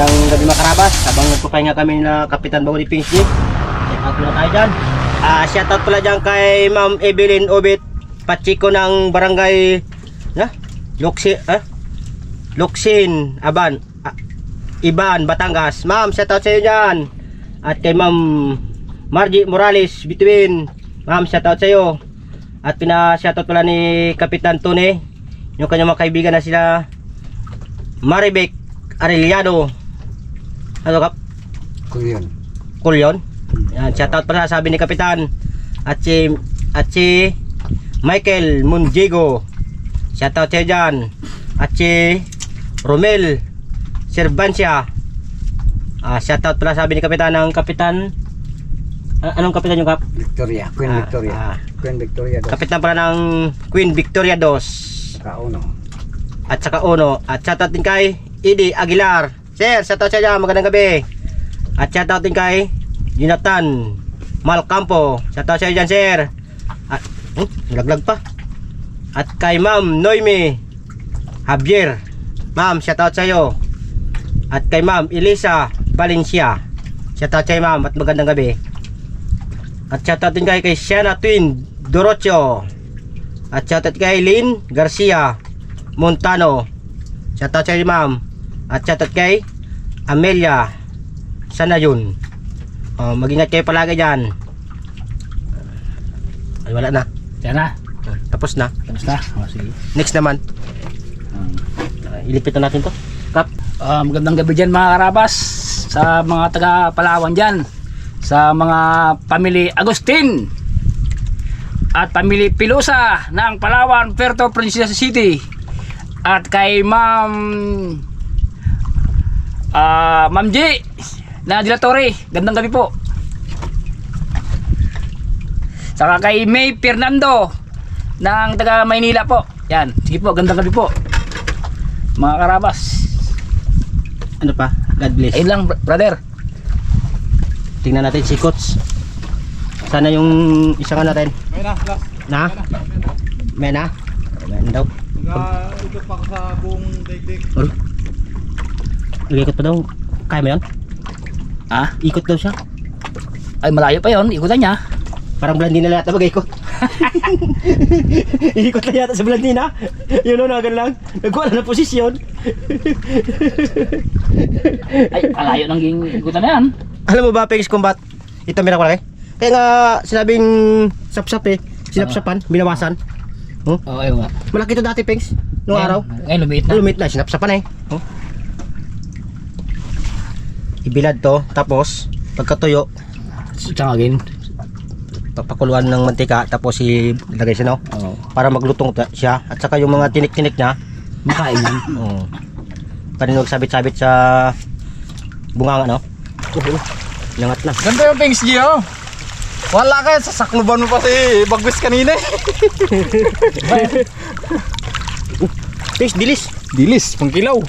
Magandang gabi mga karabas. Habang nagpapahinga kami na Kapitan Bauli Pingsy. Shout out pala tayo dyan. Ah, shout out pala dyan kay Ma'am Evelyn Obit Pachico ng barangay na? Luksi, ah? Luksin, Aban, ah, Iban, Batangas. Ma'am, shout out sa iyo dyan. At kay Ma'am Margie Morales, Between. Ma'am, shout out sa iyo. At pina-shoutout pala ni Kapitan Tony, yung kanyang mga kaibigan na sila Maribek Arellano. Ano kap? Kuyon. Kulyon. Yan, shoutout pala sabi ni Kapitan. At si at si Michael Munjigo. Shoutout siya dyan. At si Romel Servancia. Ah, shoutout pala sabi ni Kapitan ng Kapitan Ah, anong kapitan yung kap? Victoria. Queen Ah, Victoria. ah. Queen Victoria. dos. Kapitan pala ng Queen Victoria II. Kauno. At saka uno. At shoutout din kay Idi Aguilar. Sir, shoutout siya dyan. Magandang gabi. At shoutout din kay Jonathan Malcampo. Shoutout siya dyan, sir. At, hmm, laglag pa. At kay Ma'am Noemi Javier. Ma'am, shoutout sa iyo. At kay Ma'am Elisa Valencia. Shoutout sa iyo, ma'am. At magandang gabi. At shoutout din kay kay Sienna Twin Dorocho. At shoutout kay Lynn Garcia Montano. Shoutout sa iyo, ma'am. At shoutout kay Amelia Sanayon. Oh, mag-ingat kayo palagi dyan. Ay, wala na. Yan na. Tapos na. Tapos na. O, sige. Next naman. Uh, ilipit na natin to. Kap. Ah, magandang gabi dyan mga karabas. Sa mga taga Palawan dyan. Sa mga pamili Agustin. At pamili Pilosa ng Palawan, Puerto Princesa City. At kay Ma'am ah Ma'am G na Dilatore. Gandang gabi po. Saka kay May Fernando ng taga Maynila po. Yan. Sige po, gandang gabi po. Mga karabas. Ano pa? God bless. Ayun lang, br- brother. Tingnan natin si Coach. Sana yung isa nga natin. May na, last. Na? May na? May na daw. Nag-ikot pa ako sa buong daigdig. Ikot pa daw. Kaya mo yun? Ha? Ikot daw siya. Ay, malayo pa yon Ikutan niya. Parang Blandina na yata mag-ikot. Ikot na yata sa Blandina. Yun o, nagan lang. Nagwala na posisyon. Ay, malayo nang ging ikutan na yan. Alam mo ba, Pegs Combat? Ito meron ko lang eh. Kaya nga, sinabing sapsap eh. Sinapsapan, binawasan. Oh, Oo, ayun nga. malaki to dati, Pegs. Nung Ngayon- araw. Ngayon, lumiit na. Lumit na, sinapsapan eh. Oh. Ibilad to, tapos pagkatuyo, Tsaka again. papakuluan ng mantika, tapos ilagay siya no, Oo. para maglutong siya. At saka yung mga tinik-tinik niya, Makain yan. oh, paano sabit-sabit sa bunganga no. Oh, Nangat na. Ganda yung Pings G, oh. Wala ka, sasakluban mo pa si Bagwis kanina. Pegs, dilis. Dilis, pang kilaw.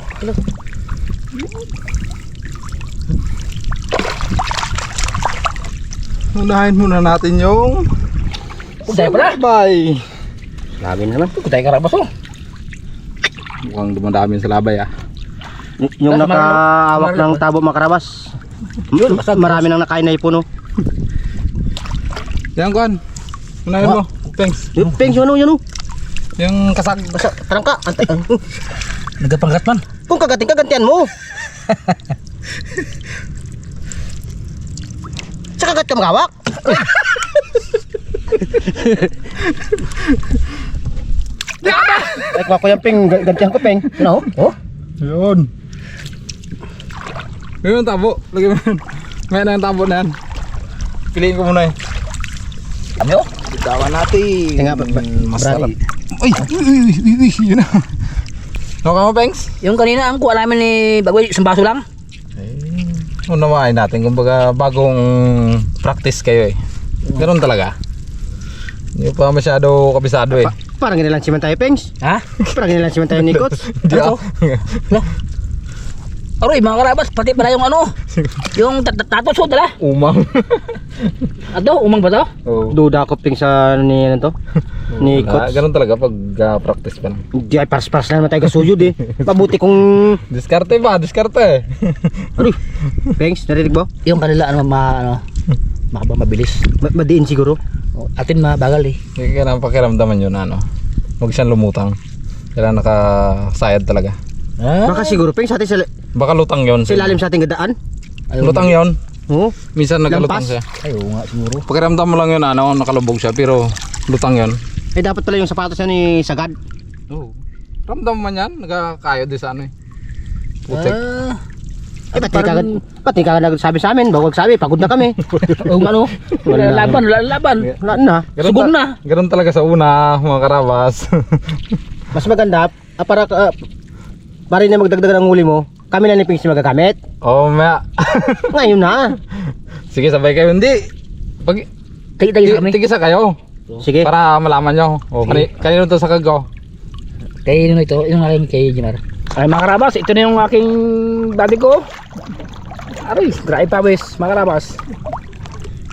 Unahin muna natin yung pala. labay. Na naman. Kutay karabas oh. Mukhang dumadami sa labay ah. Y- Yung Basta marami- ng tabo makarabas. Yun, marami nang nakain na ipuno. Yan, Kwan. Unahin mo. Thanks. Yung Pegs, yun o, yun o. Yung kasag... Basta, parang ka. Ante, ang- Nagapanggat man. kung kagating, kagantian mo. Sa kagat ka magawak. Ay, kuha ko yung ping. Gantihan ko, ping. Ano? Oh? Yun. Yun, tabo. Lagyan mo yun. May na yung tabo na yan. Piliin ko muna eh. Ano? Bitawan natin. Tinga, ba- ba- Masarap. Uy, uy, uy, uy, uy, yun na. No ka mo, Pengs? Yung kanina ang kuha namin ni Bagoy, isang baso lang. Unawain natin, kumbaga bagong practice kayo eh. Ganun talaga. Hindi pa masyado kabisado eh. Parang inilan siman tayo, pengs. Ha? Parang inilan siman tayo ni Coach. Hindi ako. Aroy, mga karabas, pati pala yung ano, yung tat- tat- tatos ko dala. Umang. Ato, umang ba to? oh. Duda ko, ping, sa ni ano to. Ni Wala, Coach. ganun talaga pag ah, practice pa lang. Hindi ay paras-paras na naman tayo kasuyod eh. Pabuti kung... Diskarte ba? Diskarte. Ano? Pengs, narinig mo? Yung kanila ano ma ano makaba mabilis. Ma- madiin siguro. O, Atin mabagal eh. Hindi ka na pakiramdaman yun ano. Huwag siyang lumutang. Kailangan nakasayad talaga. Ah, Baka siguro, Pengs, sa atin sa, Baka lutang yun. sa ilalim sa ating gadaan. ayaw, Lutang yun. Oo. Minsan nagalutang siya. Ayaw nga siguro. Pakiramdam mo lang yun ano, nakalubog siya pero lutang yun. Eh, dapat pala yung sapatos na ni Sagad. Oo. Ramdam man yan, nagkakayo din sa ano eh. Putik. Ah, Eh, ba't hindi ka, ba't hindi ka nagsabi sa amin? Bawag sabi, pagod na kami. o ano? Wala laban, wala laban. Wala na. Ganun Sugong ta- na. Ganun talaga sa una, mga karabas. Mas maganda, ah, para, uh, para na magdagdag ng huli mo, kami na ni yung magagamit. Oo, oh, maya. Ngayon na. Sige, sabay kayo. Hindi. Pag, Tayo-tayo kami. tigisa kayo. Sige. Para malaman nyo. O, kani, kanino to sa kagaw. Kay yun ito, yung aking kay Jimar. Ay mga karabas, ito na yung aking daddy ko. Aray, dry pawis, mga karabas.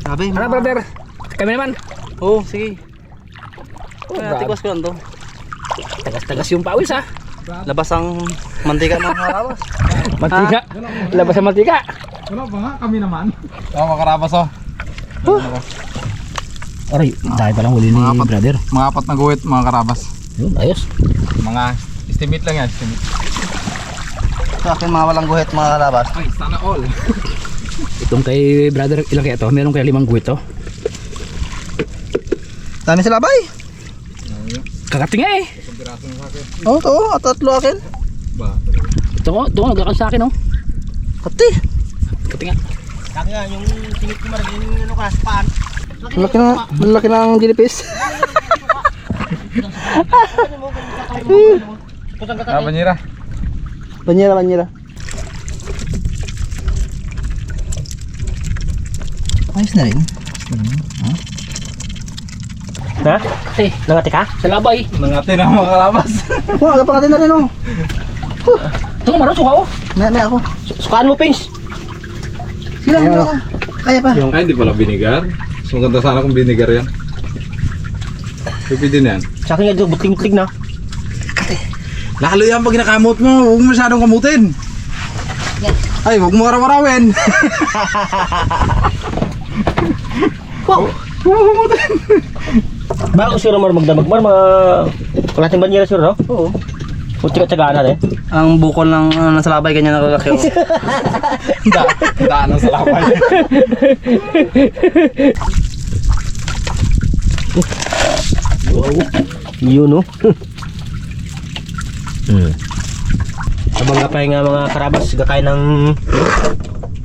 Sabi, Ano brother? Kami naman. Oo, oh, sige. Oh, Kaya tikwas ko lang to. Tagas-tagas yung pawis ha. Labas ang mantika mga karawas. Mantika. Labas ang mantika. Wala pa nga, kami naman. Oo, mga karabas oh. Aray, dahil palang huli ni Mga apat. brother. Mga apat na guhit, mga karabas. Yun, ayos. Mga estimate lang yan, estimate. Sa akin mga walang guhit mga karabas. Ay, sana all. Itong kay brother, ilang kaya ito? Meron kaya limang guwit to. Dami sa labay. Kakating nga eh. Oo, oh, to. At tatlo akin. Ba? Ito ko, ito ko, nagkakal sa akin oh. Kati. Kakating nga. Kaya nga, yung tingit ko maraming yung ano ka, paan. Malaki na, malaki na ang jinipis. Ah, banyera. Banyera, banyera. Ayos na rin. Ha? Eh, Nangati ka? sa labay. Mga karabas. Wow, agad pa natin na rin oh. Ito marunong suka oh. May, may ako. Sukaan mo, Pings. Sila mo Kaya pa. Ay, hindi pala binigar. Maganda sana kung binigar yan. Din yan. Sa akin nga, buting-buting na. Lalo yan pag nakamot mo, huwag masyadong kamutin. Ay, huwag mo araw-arawin. Bago siro mar magdamag mar mga kalating banyera siro, no? Oo. Kung tiga-tigaan natin. Ang bukol ng uh, nasa labay ganyan nakakakyo. da, daan sa lapay. Yun, no? hmm. Habang nga mga karabas, gakain ng...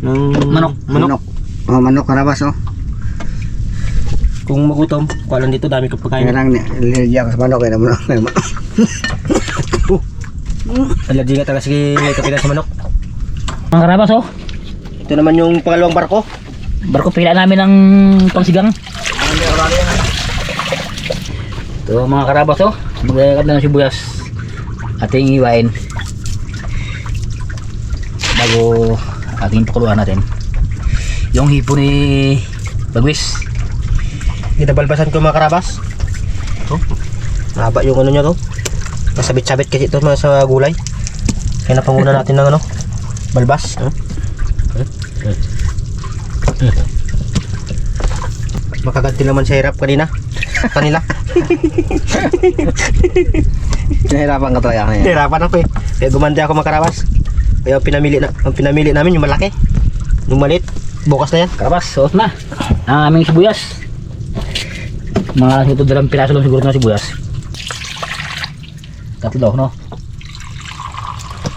ng... Manok. Manok. Oh, manok karabas oh. Kung magutom, kuha lang dito, dami ko pagkain. Kaya lang nililya ka sa manok kaya manok. Allergy nga talaga sige kapilan sa manok. Mga karabas oh. Ito naman yung pangalawang barko. Barko pila namin ng pangsigang. Ito mga karabas oh. Magkakad na ng sibuyas. Ating iwain. Bago ating pakuluan natin. Yung hipo ni Bagwis. Ginabalbasan ko mga karabas. Oh. Mahaba yung ano niya to. Masabit-sabit kasi ito mga sa gulay. Kaya napanguna natin ng ano, balbas. Hmm. Makaganti naman sa hirap kanina. Kanila. Nahirapan ka talaga kaya. Hirapan ako eh. Kaya gumanda ako mga karabas. Kaya ang pinamili, na, ang pinamili namin yung malaki. Yung maliit. Bukas na yan. Karabas, suot na. Ang aming sibuyas. Mga ito dalang piraso lang siguro na sibuyas. Tatlo, no?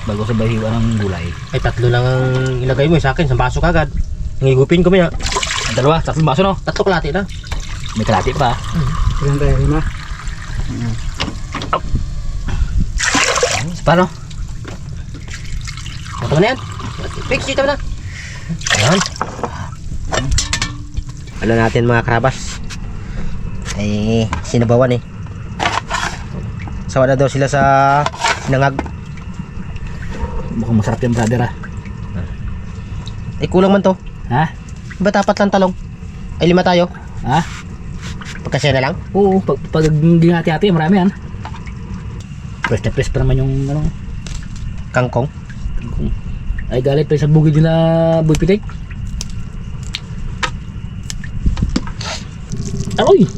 Bago sabay hiwa ng gulay. Ay tatlo lang ang ilagay mo eh, sa akin. Sa baso kagad. Nangigupin ko maya. Dalawa, tatlong baso, no? Tatlo kalati na. May kalati pa. Ilan tayo lima? Paano? Ito na yan. Fix dito na. Ayan. Ano natin mga karabas? Ay, sinabawan eh. Sawa na daw sila sa sinangag. Mukhang masarap yung brother, ah. Eh, kulang man to. Ha? Ba dapat lang talong? Ay, lima tayo. Ha? Pagkasya na lang. Oo, pag, pag ginati-hati, marami yan. Fresh na fresh pa naman yung ano, Kangkong. ay galit pa sa bugid nila Boy Pitik. Aroy!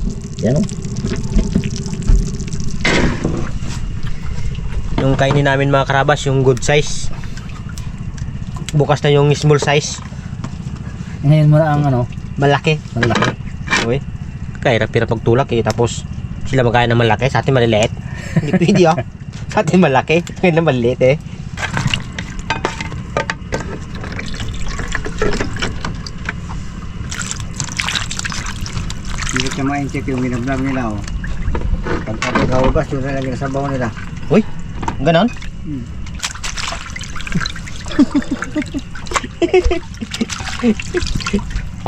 Yan o. Yung kainin namin mga karabas, yung good size. Bukas na yung small size. Ngayon mo na ang ano, Malaki. malaki. Uy. Kahirap-hirap magtulak eh. Tapos sila magkaya ng malaki. Sa atin maliliit. Hindi pwede ah. Sa atin malaki. Ngayon na maliliit eh. Hindi ka ma-check yung ginablam nila oh. Pagkakagawagas, yun na lang yung sabaw nila. Uy. Ganon.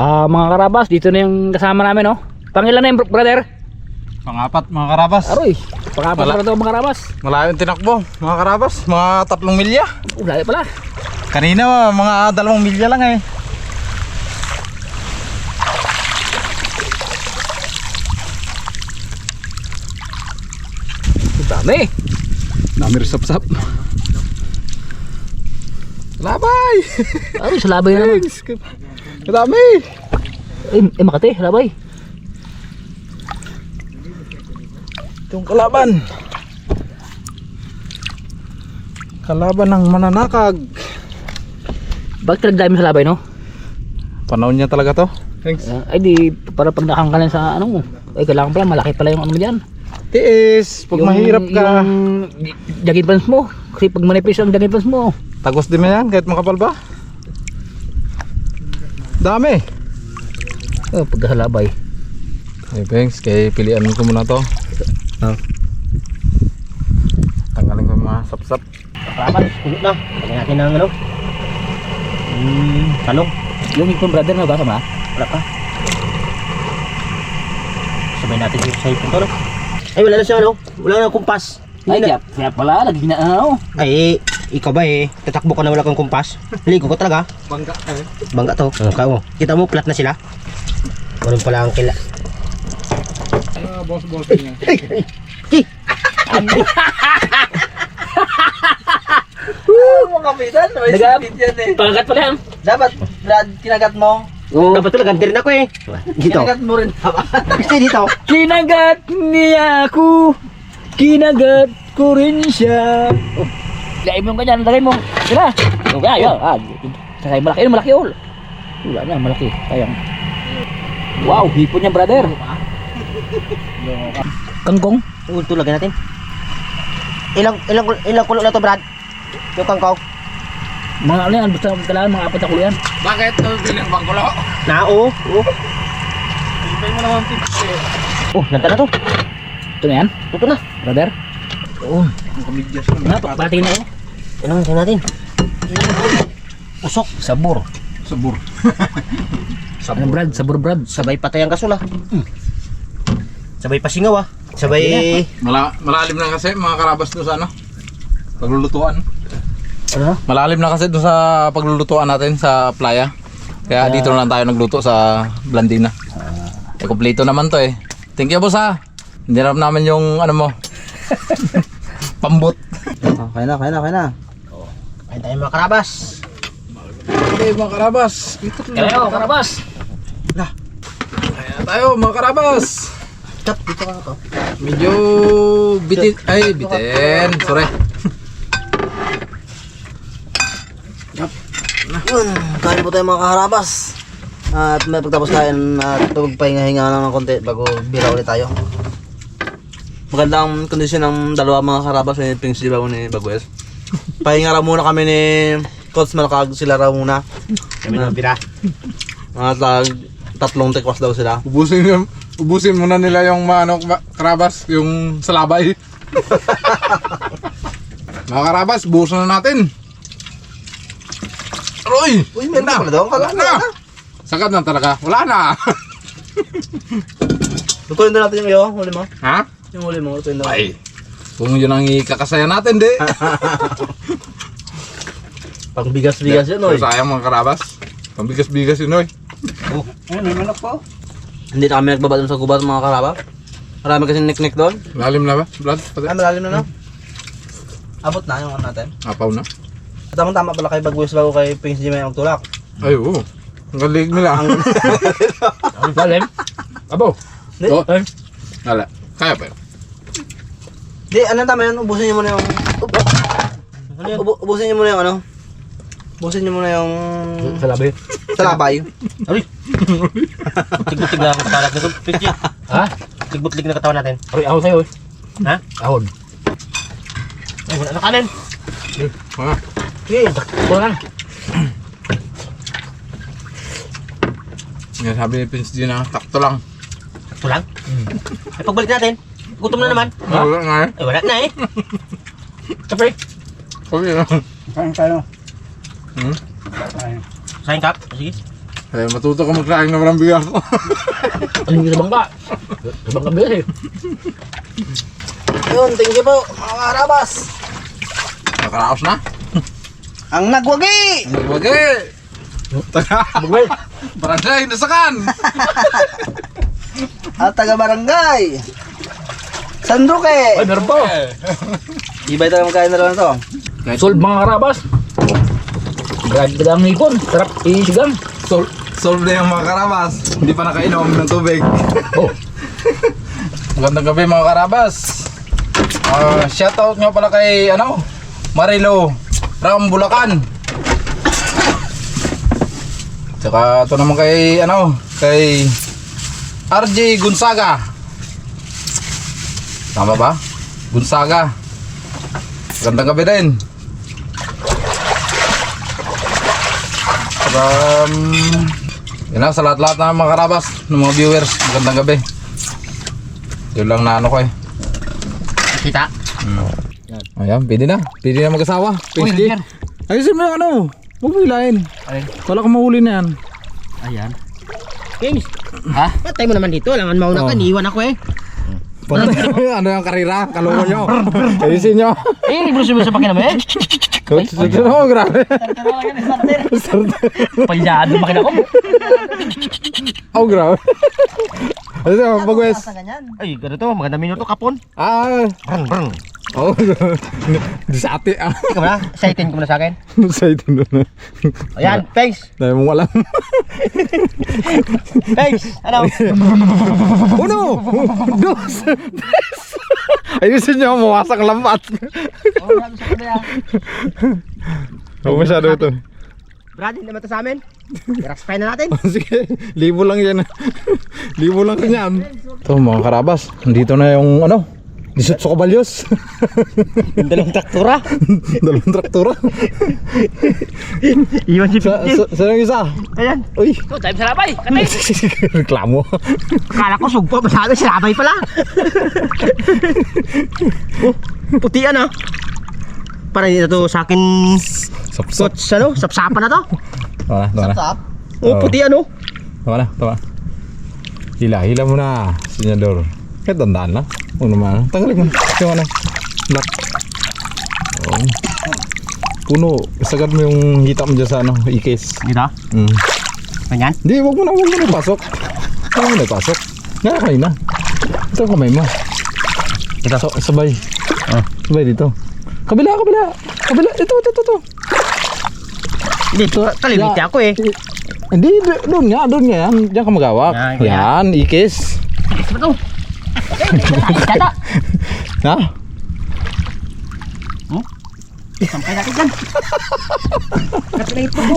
Ah, mga karabas, dito na yung kasama namin, no? Pangilan na yung bro- brother? Pangapat mga karabas. Aroy, pangapat Wala. na ito mga karabas. Malayo tinakbo mga karabas. Mga tatlong milya. Oh, layo pala. Kanina mga dalawang milya lang eh. Ang dami. Namir sap-sap. Labay! Aroy, sa labay na naman. Madami! Eh, eh Makati, labay. Itong kalaban. Kalaban ng mananakag. Bakit nagdami sa labay, no? Panahon niya talaga to. Thanks. Ah, ay di, para pag nakangkalan sa ano mo. Ay, kailangan pala, malaki pala yung ano mo dyan. Tiis, pag mahirap ka. Yung jogging pants mo. Kasi pag manipis ang jogging pants mo. Tagos din mo yan kahit makapal ba? Dami. Oh, pagka sa labay. Hey, thanks. Kaya pilihan ko muna to. Ah. Tanggalin ko mga sap-sap. Karabas. Kulot na. Lagyan natin ng ano. Hmm. Talong. Yung ipon brother na baka ma? Wala pa. Sabay natin yung sa ipon to no. Ay wala na siya no. Wala na kumpas. Ay, Hindi na. kaya, kaya pala, lagi na ano. Ay, ikaw ba eh, tatakbo ka na wala kang kumpas? Ligo ko talaga. Bangga eh. Bangga to. Ano ka mo? Kita mo, flat na sila. Ganun pala ang kila. Ah, boss, boss. niya. Naga, pangkat pala yan. Dapat, Brad, kinagat mo. Oo. Dapat talaga, gantirin ako eh. Dito. mo rin dapat. Gusto dito. Kinagat niya ako. Kinagat ko rin siya. Oh. Lagay mo ganyan, lagay mo. Tira. O kaya, yun. Ah, sasay malaki malaki yun. Wala na, malaki. Sayang. Wow, hipon niya, brother. Kangkong? Oo, tulagan natin. Ilang, ilang, ilang kulo na to, Brad? Yung kangkong. Mga ano yan, basta kailangan mga apat na kulo yan. Bakit? Ito bilang bangkulo. Na, oo. Oo. Ibig mo naman tips eh. Oh, nanta na to. Ito na yan, Ito na. brother. Oo. Ang kamidyas Nga, pa- patingin na ako. Ano natin natin? Usok. Sabor. Sabur. Ano brad? Sabor brad. Sabay patay ang kasula. Sabay pasingaw ah. Sabay... Mala malalim na kasi mga karabas doon sa ano? Paglulutuan. Ano? Malalim na kasi doon sa paglulutuan natin sa playa. Kaya dito na lang tayo nagluto sa Blandina. Eh, kompleto naman to eh. Thank you boss ha. Hindi namin yung ano mo. Pambot. Kaya na, kaya na, kaya na. Ayun tayo mga karabas. Okay mga karabas. Ito Kaya ako, karabas. Kaya tayo mga karabas. Tap, dito ka to. Medyo bitin. Ay, bitin. Sorry. Kain po tayo mga kaharabas. At may pagtapos kain at uh, pahinga-hinga lang ng konti bago bira ulit tayo. Magandang kondisyon ng dalawa mga karabas ni Pings Dibaw ni Bagues. Pahinga raw muna kami ni Coach Malakag sila raw muna. Kami na pira. Mga tag tatlong tekwas daw sila. Ubusin, yung- ubusin muna nila yung mga ano, karabas, yung salabay. mga karabas, buhusan na natin. Aroy! Uy, meron na. pa pala daw. Wala na. na. Sakat na talaga. Wala na. Lutuin na natin yung iyo, huli mo. ha? Yung huli mo, lutuin na. Ay. Kung yun ang ikakasaya natin, di. Pang bigas-bigas yun, oy. Sayang mga karabas. Pambigas-bigas yun, oy. Ayun, may manok po. Hindi na kami nagbaba doon sa gubat mga karaba. Marami kasing nik-nik doon. Lalim na ba? Brad? Pati? Ay, malalim na no? Abot na yung ano natin. Apaw na. Tamang tama pala kay Bagwis bago kay Pings Jimmy ang tulak. Ay, oo. Ang galing nila. Lalim. Abo. Hindi. Oh. Eh, Wala. Kaya pa yun. Di, ano tama yun? Ubusin niyo muna yung... Ubu, ubusin niyo muna yung ano? Ubusin niyo muna yung... Sa labi. Sa labay. Tigbutig na ang kalat nito. Pinky. Ha? Tigbutlig na katawan natin. Aroy, ahon sa'yo. eh. Ha? Ahon. Ay, wala na kanin. Ah. Sige, kulangan. Nga sabi ni Prince G na, takto lang. Ito lang. Ay, pagbalik natin. Gutom na naman. Ha? Wala nga eh. Ay, wala na eh. Kape. Okay na. Kain tayo. Hmm? Kain. Sayang kap. Sige. Eh, matuto ka magkain na walang bigas. Ano yung sa bangka? Sa bangka bilis eh. Yun, thank you po, mga karabas. Nakaraos na. Ang nagwagi! Nagwagi! Magway. Barangay, nasakan! At taga barangay. San Ay, meron pa. Ibay tayo magkain na naman to. Solve mga karabas. Brad ka ang ipon. Sarap isigang. Sol solve na yung mga karabas. Hindi pa nakainom ng tubig. Oh. Magandang gabi mga karabas. Ah, shoutout nga pala kay ano, Marilo Ram Bulacan. Tsaka ito naman kay ano, kay RJ Gonzaga. Tama ba? Gonzaga. Magandang gabi din. Um, yun lang, sa lahat-lahat na mga karabas, ng mga viewers, magandang gabi. Yun lang na ano ko eh. Kita. Ayan, pwede na. Pwede na mag-asawa. Uy, Pwede. Liger. Ayusin mo yung ano. Huwag mo hilahin. Alin? Wala kang mahuli na yan. Ayan. Kings. Ha? Patay mo naman dito. Langan mauna ka. Oh. Niiwan ako eh. ano yung karira? Kalungan nyo. Ayusin nyo. Eh, hindi mo sa pakinam eh. Oh, grabe. Palyado makina ko. Oh, grabe. Ano yung pag-west? Ay, ganito. Maganda minuto kapon. Ah. Brang, brang. Oh, disati ah. Ikaw na. Excited ko na sa akin. Excited na. Ayan, thanks. Dahil mong alam. Thanks. Ano? Uno! Dos! Tres! Ayusin nyo, mawasak lambat. Huwag masyado ito. Brad, hindi naman ito sa amin. I-raspay na natin. Sige, libo lang yan. libo lang yan. Ito mga karabas, nandito na yung ano, Disutso Caballos. Yung dalawang traktura. Dalawang traktura. Iwan si sa, sa, sa yung isa? Ayan. Uy, Ito, tayo sa labay. Katay. reklamo. Akala ko sugpo. Masyado silabay pala. oh, puti ano. Para na to sa akin Sapsap. coach ano, sapsapan na to. Na, tama na. Tap. Oh, puti ano. Na, tama. Hila, hila mo na, senyador. Kahit tandaan lang. Huwag naman. Tanggalin mo. Yung ano. Lock. Oo. Puno. Sagad mo yung hita mo dyan sa ano, i-case. Dito. Mm. Ganyan. Hindi, wag mo na, wag mo na ipasok. Wag mo na ipasok. Nakakain na. Ito kamay mo. Ito. So, sabay. Ah. Sabay dito. Kabila, kabila. Kabila. Ito, ito, ito. ito. Dito, kalimiti Ya. ako eh. Hindi, do- doon nga, doon nga yan. Diyan ka magawak. Yan, Yan, ikis. Ano to? Tata. Ha? Sampay natin dyan. Kasi na ito ko.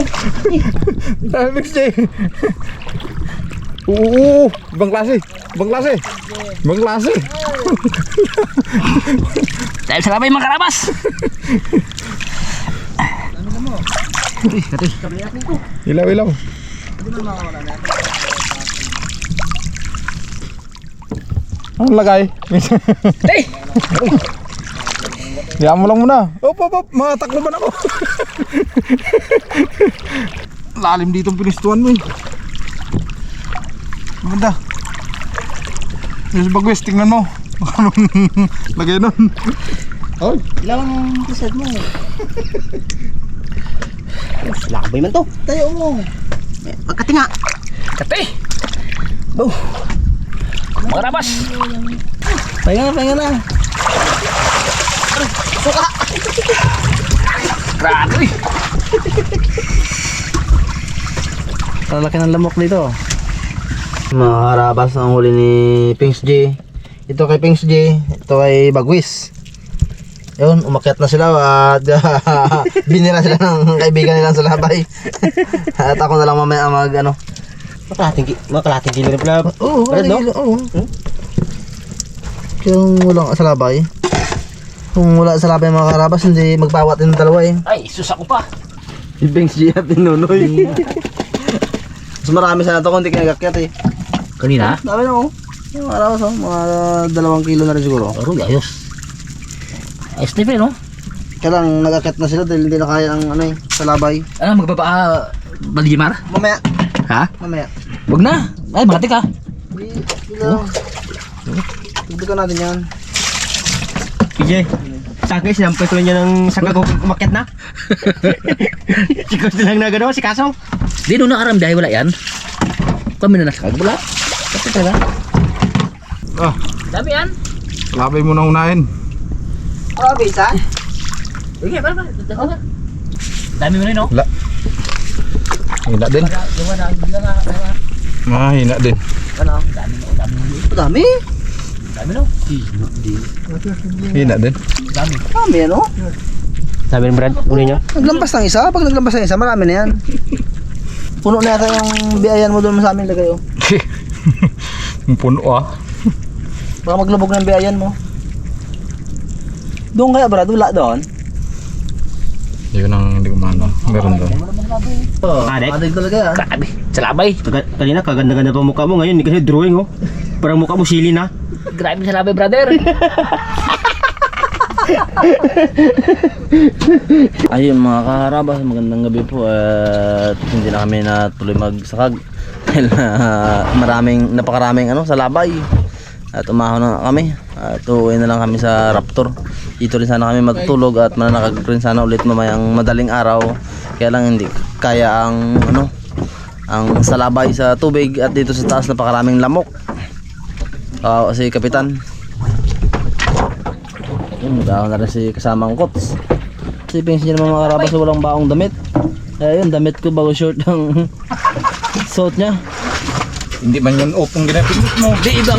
Mix J. Oo, ibang klase. Ibang klase. Ibang klase. Tayo sa labay mga karabas. Ilaw, ilaw. Ang lagay. Tay. Diyan mo lang muna. Op, op, op. Matakbo ba ako? Lalim dito ang pinistuan mo eh. Maganda. Yung bagwes, tingnan mo. Anong lagay nun? Oh, Ilang ang pisad mo. Lakbay man to. Tayo mo. Pagkatinga. Katay. Oh, Mga karabas. pahinga na, pahinga na. Grabe. Lalaki ng lamok dito. Mga karabas ang huli ni Pings J. Ito kay Pings J, ito kay Bagwis. Yun, umakyat na sila at binira sila ng kaibigan nila sa labay. at ako na lang mamaya mag ano. Makalating, ki- makalating kilo rin pala. Oo, Brad, no? Oo. Kung walang sa labay. Kung wala sa labay mga karabas, hindi magpawat yung dalawa eh. Ay, sus ako pa. Si Pings J at Tinunoy. Mas marami sana ito kung hindi kinagakyat eh. Kanina? Dami na oh. Yung araw so, mga dalawang kilo na rin siguro. Aro, ayos. Ayos na no? Kaya lang nag-akit na sila dahil hindi na kaya ang ano eh, sa labay. Ano, magbaba, uh, Balimar? Mamaya, Ha? mamaya. Wag na. Ay, bati ka. Hindi, hindi lang. Dugdugan natin yan. PJ, sa akin, sinampay ko niya ng saka ko umakyat na. Sikaw lang na gano'n, si Kaso. Di nung nakaram dahil wala yan. Kami na nasa kagbulat. Kasi talaga. Ah, Dami yan. labay mo na unahin. Oh, bisa? Sige, para ba? Dami mo rin, no? La. Hina din. Gawa na, gawa na, gawa na. Mahina din. Ano? Dami mo, dami mo. Dami. Dami, no? Hina din. Dami. Dami yan oh. Sabi ng Brad, uli niyo. Naglampas ng isa. Pag naglampas ng isa, marami na yan. Puno na yata yung biyayan mo doon sa amin lagay oh. Ang puno ah. Baka maglubog ng biyayan mo. Doon kaya brad, wala doon. Yun ang hindi ko maano. Meron doon. Oh, Kadek? Adig talaga yan. Grabe. Sa labay. Kaga- Kanina, kaganda-ganda pa mukha mo. Ngayon, hindi kasi drawing, oh. Parang mukha mo sili na. Grabe sa labay, brother. Ayun mga kaharabas, magandang gabi po at hindi na kami natuloy magsakag dahil ah, maraming, napakaraming ano sa labay. At umahon na kami. At uuwi na lang kami sa Raptor. Dito rin sana kami magtulog at mananakag rin sana ulit mamayang madaling araw. Kaya lang hindi kaya ang ano ang salabay sa tubig at dito sa taas napakaraming lamok. Uh, si Kapitan. Yun, dahon na rin si kasamang kots. Si Pings niya naman mga karabas walang baong damit. Kaya yun, damit ko bago short ang suot niya. Hindi man yun upong ginapit mo. Di ibang